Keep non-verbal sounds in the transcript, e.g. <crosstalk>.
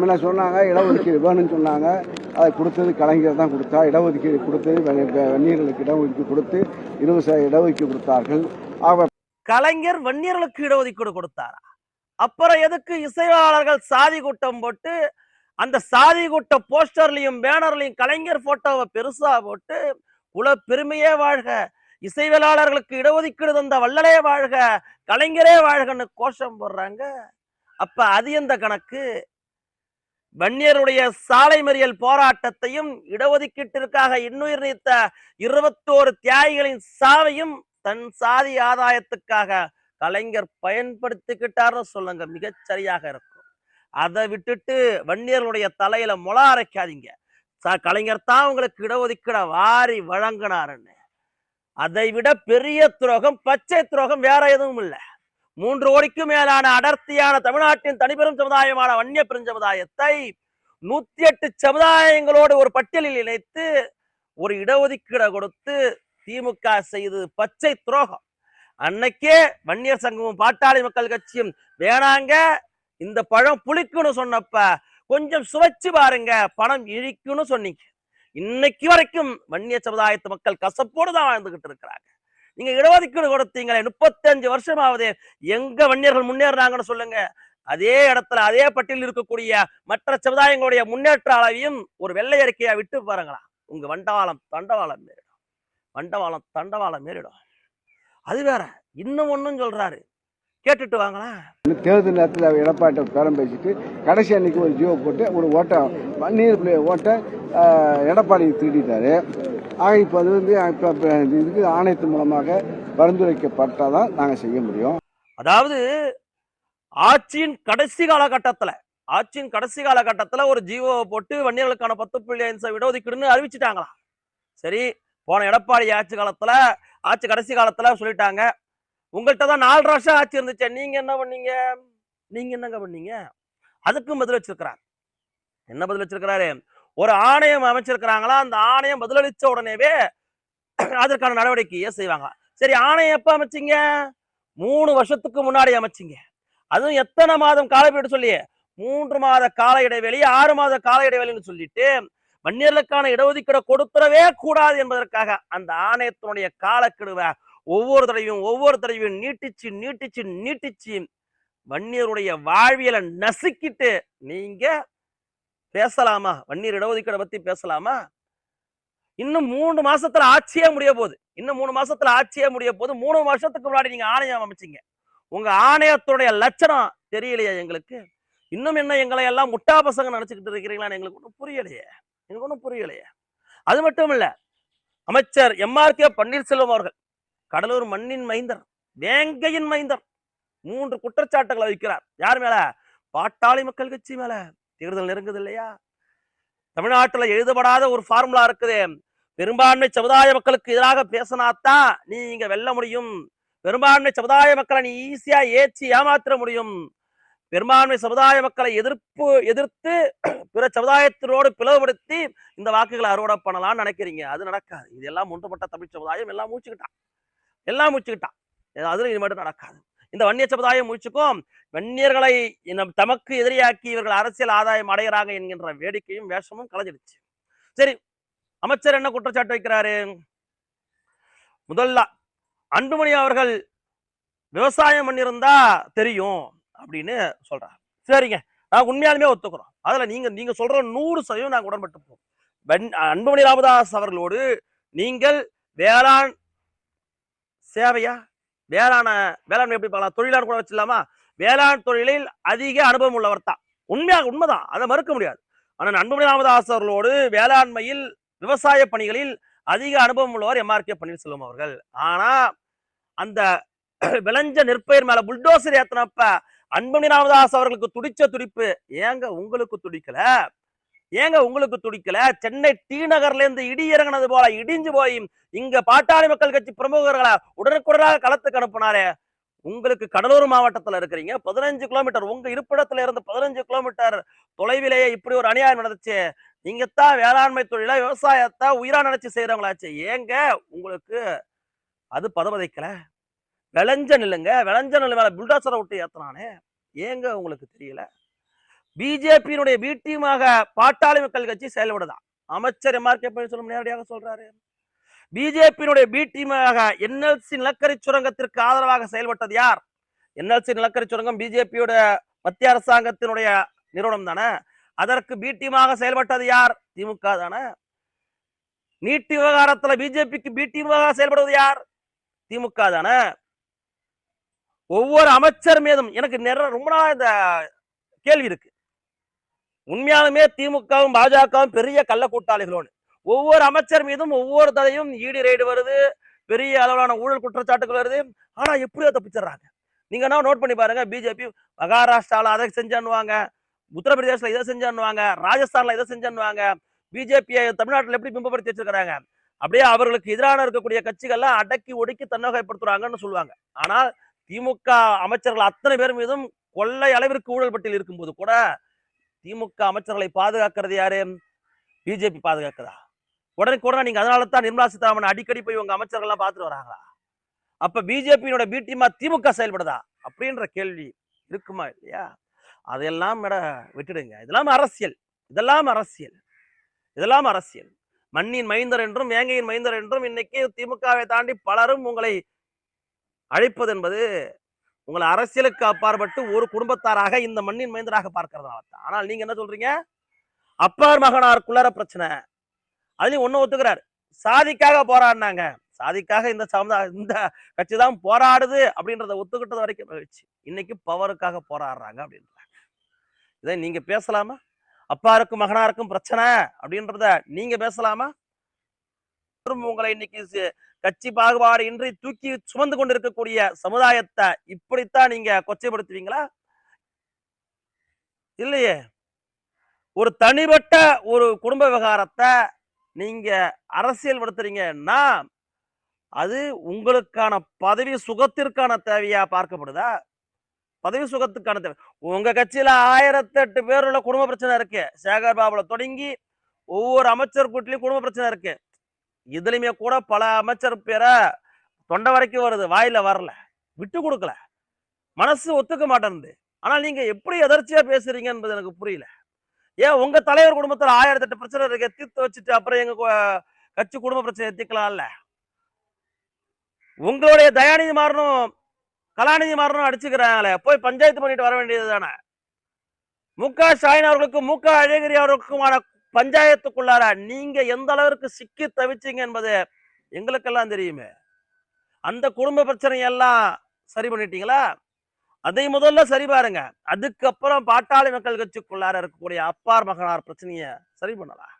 முன்ன சொன்னாங்க இடஒதுக்கீடு வேணும்னு சொன்னாங்க. அதை கொடுத்தது கலைஞர் தான் கொடுத்தா இடஒதுக்கீடு கொடுத்தது வன்னியர்களுக்கு இடஒதுக்கீடு கொடுத்து இருபது சதவீத இடஒதுக்கீடு கொடுத்தார்கள். ஆக கலைஞர் வன்னியர்களுக்கு இடஒதுக்கீடு கொடுத்தாரா? அப்புறம் எதுக்கு இசையாளர்கள் சாதி கூட்டம் போட்டு அந்த சாதி கூட்ட போஸ்டர்லையும் பேனர்லயும் கலைஞர் போட்டோவை பெருசா போட்டு உல பெருமையே வாழ்க. இசைவியலாளர்களுக்கு இடஒதுக்கீடு தந்த வள்ளலே வாழ்க. கலைஞரே வாழ்கன்னு கோஷம் போடுறாங்க. அப்ப அது எந்த கணக்கு? வன்னியருடைய சாலை மறியல் போராட்டத்தையும் இடஒதுக்கீட்டிற்காக இன்னுயிர் நீத்த இருபத்தோரு தியாகிகளின் சாவையும் தன் சாதி ஆதாயத்துக்காக கலைஞர் பயன்படுத்திக்கிட்டார்னு சொல்லுங்க. மிகச்சரியாக இருக்கும். அதை விட்டுட்டு வன்னியர்களுடைய தலையில முள அரைக்காதீங்க. ச- கலைஞர் தான் உங்களுக்கு இடஒதுக்கீட வாரி வழங்கினாருன்னு. அதை விட பெரிய துரோகம் பச்சை துரோகம் வேற எதுவும் இல்லை. மூன்று கோடிக்கும் மேலான அடர்த்தியான தமிழ்நாட்டின் தனிப்பெரும் சமுதாயமான வன்னிய பெருஞ்சமுதாயத்தை நூத்தி எட்டு சமுதாயங்களோடு ஒரு பட்டியலில் இணைத்து ஒரு இடஒதுக்கீடை கொடுத்து திமுக செய்து பச்சை துரோகம். அன்னைக்கே வன்னியர் சங்கமும் பாட்டாளி மக்கள் கட்சியும் வேணாங்க இந்த பழம் புளிக்குன்னு சொன்னப்ப கொஞ்சம் சுவைச்சு பாருங்க பணம் இழிக்குன்னு சொன்னீங்க. இன்னைக்கு வரைக்கும் வன்னிய சமுதாயத்து மக்கள் கசப்போடு தான் வாழ்ந்துகிட்டு இருக்கிறாங்க. நீங்க இடஒதுக்கீடு கொடுத்தீங்களே முப்பத்தஞ்சு வருஷமாவது எங்க வன்னியர்கள் முன்னேறினாங்கன்னு சொல்லுங்க. அதே இடத்துல அதே பட்டியலில் இருக்கக்கூடிய மற்ற சமுதாயங்களுடைய முன்னேற்ற அளவையும் ஒரு வெள்ளை அறிக்கையா விட்டு பாருங்களா உங்க வண்டவாளம் தண்டவாளம் மேறிடும் வண்டவாளம் தண்டவாளம் மேறிடும் அது வேற இன்னும் ஒண்ணும் சொல்றாரு. கேட்டுட்டு வாங்களா தேர்தல் நேரத்தில் எடப்பாட்ட பேரம் பேசிட்டு கடைசி அன்னைக்கு ஒரு ஜியோ போட்டு ஒரு ஓட்டம் வன்னியர் ஓட்ட எடப்பாடி திருடிட்டாரு. ஆக இப்போ அது வந்து இதுக்கு ஆணையத்தின் மூலமாக பரிந்துரைக்கப்பட்டால் தான் நாங்கள் செய்ய முடியும். அதாவது ஆட்சியின் கடைசி காலகட்டத்தில் ஆட்சியின் கடைசி காலகட்டத்தில் ஒரு ஜீவோவை போட்டு வன்னியர்களுக்கான பத்து புள்ளி ஐந்து சதவீத இடஒதுக்கீடுன்னு அறிவிச்சிட்டாங்களா சரி போன எடப்பாடி ஆட்சி காலத்துல ஆட்சி கடைசி காலத்துல சொல்லிட்டாங்க உங்கள்கிட்ட தான் நாலு வருஷம் ஆட்சி இருந்துச்சு நீங்க என்ன பண்ணீங்க? நீங்க என்னங்க பண்ணீங்க? அதுக்கும் பதில் வச்சிருக்கிறார். என்ன பதில் வச்சிருக்கிறாரு? ஒரு ஆணையம் அமைச்சிருக்கிறாங்களா? அந்த ஆணையம் பதிலளிச்ச உடனேவே அதற்கான நடவடிக்கையை செய்வாங்க. சரி ஆணையம் எப்ப அமைச்சீங்க? மூணு வருஷத்துக்கு முன்னாடி அமைச்சிங்க. அதுவும் எத்தனை மாதம் காலப்பீடு சொல்லி மூன்று மாத கால இடைவெளி ஆறு மாத கால இடைவெளின்னு சொல்லிட்டு வன்னியர்களுக்கான இடஒதுக்கீடு கொடுத்துடவே கூடாது என்பதற்காக அந்த ஆணையத்தினுடைய காலக்கெடுவை ஒவ்வொரு தடவையும் ஒவ்வொரு தடவையும் நீட்டிச்சு நீட்டிச்சு நீட்டிச்சு வன்னியருடைய வாழ்வியலை நசுக்கிட்டு நீங்க பேசலாமா? வன்னியர் இடஒதுக்கீடை பத்தி பேசலாமா? இன்னும் மூணு மாசத்துல ஆட்சியே முடிய போகுது. இன்னும் மூணு மாசத்துல ஆட்சியே முடிய போது மூணு வருஷத்துக்கு முன்னாடி நீங்க ஆணையம் அமைச்சீங்க. உங்க ஆணையத்துடைய லட்சணம் தெரியலையா எங்களுக்கு? இன்னும் என்ன எங்களை எல்லாம் முட்டா பசங்க நினைச்சுக்கிட்டு இருக்கிறீங்களான்னு எங்களுக்கு ஒன்றும் புரியலையே. எனக்கு ஒன்றும் புரியலையே. அது மட்டும் இல்ல அமைச்சர் எம்ஆர் பன்னீர்செல்வம் அவர்கள் கடலூர் மண்ணின் மைந்தர் வேங்கையின் மைந்தர் மூன்று குற்றச்சாட்டுகளை வைக்கிறார். யார் மேல? பாட்டாளி மக்கள் கட்சி மேல. தேர்தல் நெருங்குது இல்லையா? தமிழ்நாட்டுல எழுதப்படாத ஒரு ஃபார்முலா இருக்குது. பெரும்பான்மை சமுதாய மக்களுக்கு எதிராக பேசினாத்தான் நீ இங்க வெல்ல முடியும். பெரும்பான்மை சமுதாய மக்களை நீ ஈஸியா ஏற்றி ஏமாத்திர முடியும். பெரும்பான்மை சமுதாய மக்களை எதிர்ப்பு எதிர்த்து <clears throat> பிற சமுதாயத்தினோடு பிளவுபடுத்தி இந்த வாக்குகளை அறுவடை பண்ணலாம்னு நினைக்கிறீங்க. அது நடக்காது. இதெல்லாம் ஒன்றுபட்ட தமிழ் சமுதாயம் எல்லாம் மூச்சுக்கிட்டான். எல்லாம் மூச்சுக்கிட்டான். அதுல இது மட்டும் நடக்காது. இந்த வன்னிய சமுதாயம் முடிச்சுக்கும் வன்னியர்களை தமக்கு எதிரியாக்கி இவர்கள் அரசியல் ஆதாயம் அடைகிறாங்க என்கின்ற வேடிக்கையும் வேஷமும் கலைஞ்சிடுச்சு. சரி அமைச்சர் என்ன குற்றச்சாட்டு வைக்கிறாரு? முதல்ல அன்புமணி அவர்கள் விவசாயம் பண்ணியிருந்தா தெரியும் அப்படின்னு சொல்றாரு. சரிங்க நான் உண்மையாலுமே ஒத்துக்கிறோம். அதுல நீங்க நீங்க சொல்ற நூறு சதவீதம் நாங்க உடன்பட்டு போவோம் வெண்- அன்புமணி ராமதாஸ் அவர்களோடு நீங்கள் வேளாண் சேவையா? வேளாண் வேளாண்மை எப்படி பார்க்கலாம்? தொழிலாளர் கூட வச்சிடலாமா? வேளாண் தொழிலில் அதிக அனுபவம் உள்ளவர் தான். உண்மையாக உண்மைதான். அதை மறுக்க முடியாது. ஆனால் அன்புமணி ராமதாஸ் அவர்களோடு வேளாண்மையில் விவசாய பணிகளில் அதிக அனுபவம் உள்ளவர் எம்ஆர் கே. பன்னீர்செல்வம் அவர்கள். ஆனா அந்த <clears throat> விளைஞ்ச நெற்பயிர் மேல புல்டோசர் ஏத்தினப்ப அன்புமணி ராமதாஸ் அவர்களுக்கு துடிச்ச துடிப்பு. ஏங்க உங்களுக்கு துடிக்கல? ஏங்க உங்களுக்கு துடிக்கல? சென்னை டி நகர்ல இருந்து இடி இறங்கினது போல இடிஞ்சு போய் இங்க பாட்டாளி மக்கள் கட்சி பிரமுகர்களை உடனுக்குடனாக களத்துக்கு அனுப்புனாரே. உங்களுக்கு கடலூர் மாவட்டத்துல இருக்கிறீங்க. பதினஞ்சு கிலோமீட்டர். உங்க இருப்பிடத்துல இருந்து பதினஞ்சு கிலோமீட்டர் தொலைவிலேயே இப்படி ஒரு அநியாயம் நடந்துச்சு. நீங்க தான் வேளாண்மை தொழில விவசாயத்தை உயிரா நினைச்சு செய்யறவங்களாச்சு ஏங்க உங்களுக்கு அது பதவதைக்கல விளைஞ்ச நில்லுங்க. விளைஞ்ச நில்லு மேல புல்டாசரை விட்டு ஏத்தனானே. ஏங்க உங்களுக்கு தெரியல? பிஜேபியினுடைய பி டீமாக பாட்டாளி மக்கள் கட்சி செயல்படுதான் அமைச்சர் எம்ஆர்கே பன்னீர்செல்வம் நேரடியாக சொல்றாரு. பிஜேபியினுடைய பி டீமாக என்எல்சி நிலக்கரி சுரங்கத்திற்கு ஆதரவாக செயல்பட்டது யார்? என்எல்சி நிலக்கரி சுரங்கம் பிஜேபியோட மத்திய அரசாங்கத்தினுடைய நிறுவனம் தானே? அதற்கு பி டீமாக செயல்பட்டது யார்? திமுக தானே. நீட் விவகாரத்துல பிஜேபிக்கு பி டீமாக செயல்படுவது யார்? திமுக தானே. ஒவ்வொரு அமைச்சர் மீதும் எனக்கு நிறைய ரொம்ப நாள் இந்த கேள்வி இருக்கு. உண்மையாலுமே திமுகவும் பாஜகவும் பெரிய கள்ள கூட்டாளிகளோடு ஒவ்வொரு அமைச்சர் மீதும் ஒவ்வொரு தடையும் ஈடு ரைடு வருது பெரிய அளவிலான ஊழல் குற்றச்சாட்டுகள் வருது. ஆனா எப்படியோ தப்பிச்சிடுறாங்க. நீங்க என்ன நோட் பண்ணி பாருங்க பிஜேபி மகாராஷ்டிராவில் அதை செஞ்சான்னுவாங்க உத்தரப்பிரதேசல இதை செஞ்சான்னுவாங்க ராஜஸ்தான்ல இதை செஞ்சான்னுவாங்க பிஜேபியை தமிழ்நாட்டில் எப்படி பிம்பப்படுத்தி வச்சிருக்கிறாங்க? அப்படியே அவர்களுக்கு எதிரான இருக்கக்கூடிய கட்சிகள்லாம் அடக்கி ஒடுக்கி தன்னகைப்படுத்துறாங்கன்னு சொல்லுவாங்க. ஆனால் திமுக அமைச்சர்கள் அத்தனை பேர் மீதும் கொள்ளை அளவிற்கு ஊழல் பட்டியல் இருக்கும்போது கூட திமுக அமைச்சர்களை பாதுகாக்கிறது யாரு? பிஜேபி பாதுகாக்குதா? கூட நீங்க அதனால தான் நிர்மலா சீதாராமன் அடிக்கடி போய் உங்க அமைச்சர்கள்லாம் பார்த்துட்டு வராங்களா? அப்ப பிஜேபியோட பீட்டிமா திமுக செயல்படுதா? அப்படின்ற கேள்வி இருக்குமா இல்லையா? அதையெல்லாம் மேட விட்டுடுங்க. இதெல்லாம் அரசியல். இதெல்லாம் அரசியல். இதெல்லாம் அரசியல். மண்ணின் மைந்தர் என்றும் வேங்கையின் மைந்தர் என்றும் இன்னைக்கு திமுகவை தாண்டி பலரும் உங்களை அழைப்பது என்பது உங்களை அரசியலுக்கு அப்பாற்பட்டு ஒரு குடும்பத்தாராக இந்த மண்ணின் மைந்தராக பார்க்கறதுனால தான். ஆனால் நீங்க என்ன சொல்றீங்க? அப்பார் மகனாருக்குள்ளார பிரச்சனை. அதுலயும் ஒண்ணு ஒத்துக்கிறாரு. சாதிக்காக போராடினாங்க. சாதிக்காக இந்த சமுதாய இந்த கட்சி தான் போராடுது அப்படின்றத ஒத்துக்கிட்டது வரைக்கும் மகிழ்ச்சி. இன்னைக்கு பவருக்காக போராடுறாங்க அப்படின்றாங்க. இதை நீங்க பேசலாமா? அப்பாருக்கும் மகனாருக்கும் பிரச்சனை அப்படின்றத நீங்க பேசலாமா? உங்களை இன்னைக்கு கட்சி பாகுபாடு இன்றி தூக்கி சுமந்து கொண்டிருக்கக்கூடிய சமுதாயத்தை இப்படித்தான் நீங்க கொச்சைப்படுத்துவீங்களா? இல்லையே. ஒரு தனிப்பட்ட ஒரு குடும்ப விவகாரத்தை நீங்க அரசியல் படுத்துறீங்கன்னா அது உங்களுக்கான பதவி சுகத்திற்கான தேவையா பார்க்கப்படுதா? பதவி சுகத்துக்கான தேவை. உங்க கட்சியில ஆயிரத்தி எட்டு பேர் உள்ள குடும்ப பிரச்சனை இருக்கு. சேகர் பாபுல தொடங்கி ஒவ்வொரு அமைச்சர் கூட்டிலையும் குடும்ப பிரச்சனை இருக்கு. இதுலயுமே கூட பல அமைச்சர் பேரை தொண்டை வரைக்கும் வருது வாயில வரல. விட்டு கொடுக்கல. மனசு ஒத்துக்க மாட்டேன்து ஆனா நீங்க எப்படி எதர்ச்சியா பேசுறீங்க என்பது எனக்கு புரியல. ஏன் உங்க தலைவர் குடும்பத்துல ஆயிரத்தி எட்டு பிரச்சனை இருக்கு தீர்த்து வச்சுட்டு அப்புறம் எங்க கட்சி குடும்ப பிரச்சனை தீர்க்கலாம்ல? உங்களுடைய தயாநிதி மாறணும் கலாநிதி மாறணும் அடிச்சுக்கிறாங்களே. போய் பஞ்சாயத்து பண்ணிட்டு வர வேண்டியது தானே மு க ஸ்டாலின் அவர்களுக்கும் மு க அழகிரி அவர்களுக்குமான பஞ்சாயத்துக்குள்ளார? நீங்க எந்த அளவிற்கு சிக்கி தவிச்சீங்க என்பது எங்களுக்கெல்லாம் தெரியுமே. அந்த குடும்ப பிரச்சனையெல்லாம் சரி பண்ணிட்டீங்களா? அதை முதல்ல சரி பாருங்க. அதுக்கப்புறம் பாட்டாளி மக்கள் கட்சிக்குள்ளார இருக்கக்கூடிய அப்பார் மகனார் பிரச்சனையை சரி பண்ணலாம்.